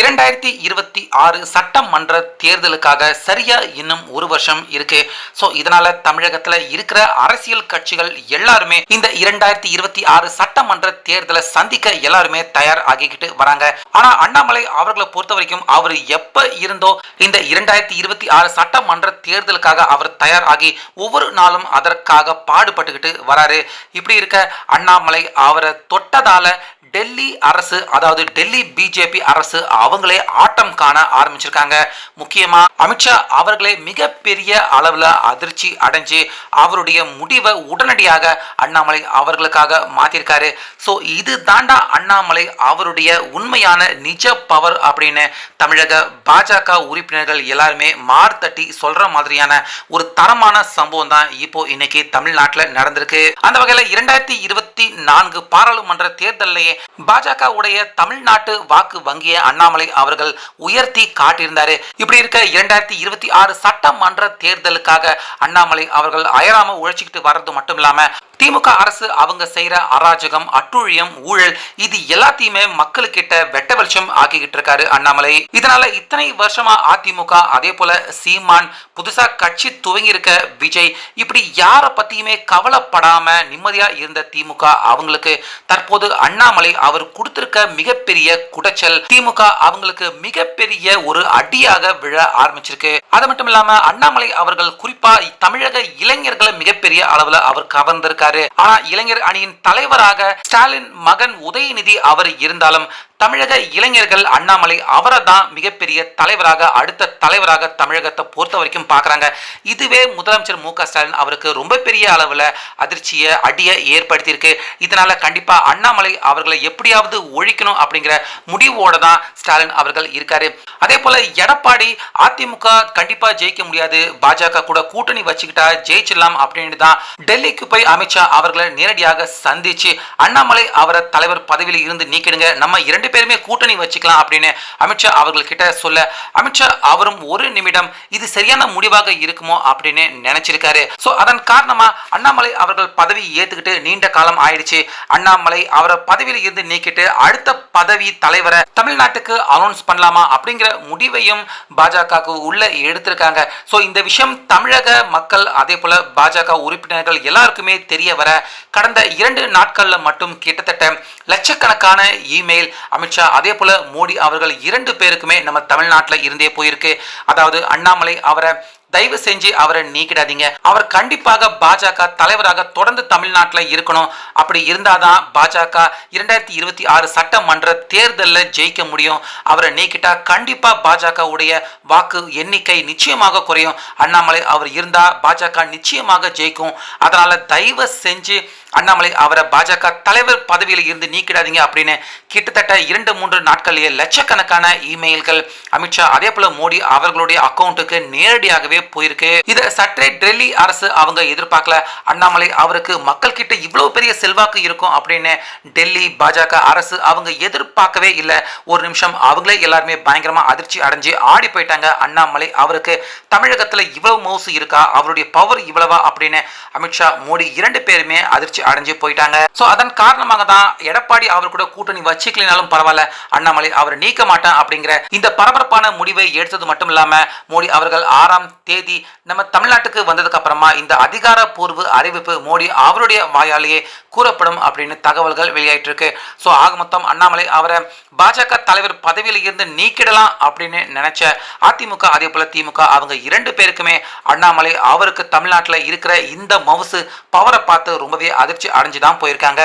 இரண்டாயிரத்தி இருபத்தி ஆறு சட்டமன்ற தேர்தலுக்காக சரியா இன்னும் ஒரு வருஷம் இருக்கு. ஸோ இதனால தமிழகத்துல இருக்கிற அரசியல் கட்சிகள் எல்லாருமே இந்த இரண்டாயிரத்தி இருபத்தி ஆறு சட்டமன்ற தேர்தலை சந்திக்க எல்லாருமே தயார் ஆகிக்கிட்டு வராங்க. ஆனா அண்ணாமலை அவர்களை பொறுத்த வரைக்கும் அவர் எப்ப இருந்தோ இந்த இரண்டாயிரத்தி இருபத்தி ஆறு சட்டமன்ற தேர்தலுக்காக அவர் தயார் ஆகி ஒவ்வொரு நாளும் அதற்காக பாடுபட்டுக்கிட்டு வராரு. இப்படி இருக்க அண்ணாமலை அவரை தொட்டதால டெல்லி அரசு அதாவது டெல்லி பிஜேபி அரசு அவங்களே ஆட்டம் காண ஆரம்பிச்சிருக்காங்க. முக்கியமா அமித்ஷா அவர்களே மிகப்பெரிய அளவில் அதிர்ச்சி அடைஞ்சு அவருடைய முடிவை உடனடியாக அண்ணாமலை அவர்களுக்காக மாத்திருக்காரு. ஸோ இது தாண்டா அண்ணாமலை அவருடைய உண்மையான நிஜ பவர் அப்படின்னு தமிழக பாஜக உறுப்பினர்கள் எல்லாருமே மார்த்தட்டி சொல்ற மாதிரியான ஒரு தரமான சம்பவம் தான் இப்போ இன்னைக்கு தமிழ்நாட்டில் நடந்திருக்கு. அந்த வகையில் இரண்டாயிரத்தி இருபத்தி நான்கு பாராளுமன்ற தேர்தலிலேயே பாஜக உடைய தமிழ்நாட்டு வாக்கு வங்கியை அண்ணாமலை அவர்கள் உயர்த்தி காட்டியிருந்தாரு. இப்படி இருக்க இரண்டாயிரத்தி இருபத்தி ஆறு சட்டமன்ற தேர்தலுக்காக அண்ணாமலை அவர்கள் அயராம உழைச்சிக்கிட்டு வர்றது மட்டும் இல்லாம திமுக அரசு அவங்க செய்யற அராஜகம் அட்டுழியம் ஊழல் இது எல்லாத்தையுமே மக்களுக்கிட்ட வெட்ட வெளிச்சம் ஆக்கிக்கிட்டு இருக்காரு அண்ணாமலை. இதனால இத்தனை வருஷமா அதிமுக அதே போல சீமான் புதுசா கட்சி துவங்கி இருக்க விஜய் இப்படி யார பத்தியுமே கவலைப்படாம நிம்மதியா இருந்த திமுக அவங்களுக்கு தற்போது அண்ணாமலை அவர் கொடுத்திருக்க மிகப்பெரிய குடைச்சல் திமுக அவங்களுக்கு மிகப்பெரிய ஒரு அடியாக விழ ஆரம்பிச்சிருக்கு. அது மட்டும் இல்லாம அண்ணாமலை அவர்கள் குறிப்பா தமிழக இளைஞர்களை மிகப்பெரிய அளவுல அவர் கவர்ந்திருக்காரு. ஆனா இளைஞர் அணியின் தலைவராக ஸ்டாலின் மகன் உதயநிதி அவர் இருந்தாலும் தமிழக இளைஞர்கள் அண்ணாமலை அவரை தான் மிகப்பெரிய தலைவராக அடுத்த தலைவராக தமிழகத்தை பொறுத்த வரைக்கும் பார்க்குறாங்க. இதுவே முதலமைச்சர் மு ஸ்டாலின் அவருக்கு ரொம்ப பெரிய அளவில் அதிர்ச்சியை அடியை ஏற்படுத்தியிருக்கு. இதனால கண்டிப்பா அண்ணாமலை அவர்களை எப்படியாவது ஒழிக்கணும் அப்படிங்கிற முடிவோட தான் ஸ்டாலின் அவர்கள் இருக்காரு. அதே போல எடப்பாடி அதிமுக கண்டிப்பா ஜெயிக்க முடியாது. பாஜக கூட கூட்டணி வச்சுக்கிட்டா ஜெயிச்சிடலாம் அப்படின்னு தான் டெல்லிக்கு போய் அமித்ஷா அவர்களை நேரடியாக சந்திச்சு அண்ணாமலை அவரை தலைவர் பதவியில் இருந்து நீக்கிடுங்க. நம்ம இரண்டு பேருமே கூட்டணி வச்சுக்கலாம் அப்படின்னு அமித்ஷா அவர்கள் கிட்ட சொல்ல அமித்ஷா அவரும் ஒரு நிமிடம் இது சரியான முடிவாக இருக்குமோ? அப்படின்னு நினைச்சிருக்காரு. சோ அதன் காரணமா அண்ணாமலை அவர்கள் பதவி ஏத்துக்கிட்டு நீண்ட காலம் ஆயிடுச்சு. அண்ணாமலை அவரை பதவியில் இருந்து நீக்கிட்டு அடுத்த பதவி தலைவரை தமிழ்நாட்டுக்கு அனௌன்ஸ் பண்ணலாமா அப்படிங்கிற முடிவையும் பாஜகவுக்கு உள்ள எடுத்திருக்காங்க. சோ இந்த விஷயம் தமிழக மக்கள் அதே போல பாஜக உறுப்பினர்கள் எல்லாருக்குமே தெரிய வர கடந்த இரண்டு நாட்கள்ல மட்டும் கிட்டத்தட்ட லட்சக்கணக்கான இமெயில் அமித்ஷா அதே போல மோடி அவர்கள் இரண்டு பேருக்குமே நம்ம தமிழ்நாட்டில் இருந்தே போயிருக்கு. அதாவது அண்ணாமலை அவரை தயவு செஞ்சு அவரை நீக்கிடாதீங்க. அவர் கண்டிப்பாக பாஜக தலைவராக தொடர்ந்து தமிழ்நாட்டில் இருக்கணும். அப்படி இருந்தாதான் பாஜக இரண்டாயிரத்தி இருபத்தி ஆறு சட்டமன்ற தேர்தலில் ஜெயிக்க முடியும். அவரை நீக்கிட்டா கண்டிப்பா பாஜக உடைய வாக்கு எண்ணிக்கை நிச்சயமாக குறையும். அண்ணாமலை அவர் இருந்தா பாஜக நிச்சயமாக ஜெயிக்கும். அதனால தயவு செஞ்சு அண்ணாமலை அவரை பாஜக தலைவர் பதவியில் இருந்து நீக்கிடாதீங்க அப்படின்னு கிட்டத்தட்ட இரண்டு மூன்று நாட்களிலேயே லட்சக்கணக்கான இமெயில்கள் அமித்ஷா அதே போல மோடி அவர்களுடைய அக்கௌண்ட்டுக்கு நேரடியாகவே போயிருக்கு. இதை சற்றே டெல்லி அரசு அவங்க எதிர்பார்க்கல. அண்ணாமலை அவருக்கு மக்கள் கிட்ட இவ்வளவு பெரிய செல்வாக்கு இருக்கும் அப்படின்னு டெல்லி பாஜக அரசு அவங்க எதிர்பார்க்கவே இல்லை. ஒரு நிமிஷம் அவங்களே எல்லாருமே பயங்கரமா அதிர்ச்சி அடைஞ்சு ஆடி போயிட்டாங்க. அண்ணாமலை அவருக்கு தமிழகத்துல இவ்வளவு மவுசு இருக்கா? அவருடைய பவர் இவ்வளவா? அப்படின்னு அமித்ஷா மோடி இரண்டு பேருமே அதிர்ச்சி அடைஞ்சு போயிட்டாங்க. ஸோ அதன் காரணமாக தான் எடப்பாடி அவர் கூட கூட்டணி வச்சுக்கலினாலும் பரவாயில்ல அண்ணாமலை அவர் நீக்க மாட்டேன் அப்படிங்கிற இந்த பரபரப்பான முடிவை எடுத்தது மட்டும் இல்லாம மோடி அவர்கள் ஆறாம் தேதி நம்ம தமிழ்நாட்டுக்கு வந்ததுக்கு அப்புறமா இந்த அதிகாரப்பூர்வ அறிவிப்பு மோடி அவருடைய வாயாலேயே கூறப்படும் அப்படின்னு தகவல்கள் வெளியாயிட்டு இருக்கு. ஸோ ஆக மொத்தம் அண்ணாமலை அவரை பாஜக தலைவர் பதவியில் இருந்து நீக்கிடலாம் அப்படின்னு நினைச்ச அதிமுக அதே போல திமுக அவங்க இரண்டு பேருக்குமே அண்ணாமலை அவருக்கு தமிழ்நாட்டில் இருக்கிற இந்த மவுசு பவரை பார்த்து ரொம்பவே அதிர் அதிர்ச்சி அடைஞ்சு தான் போயிருக்காங்க.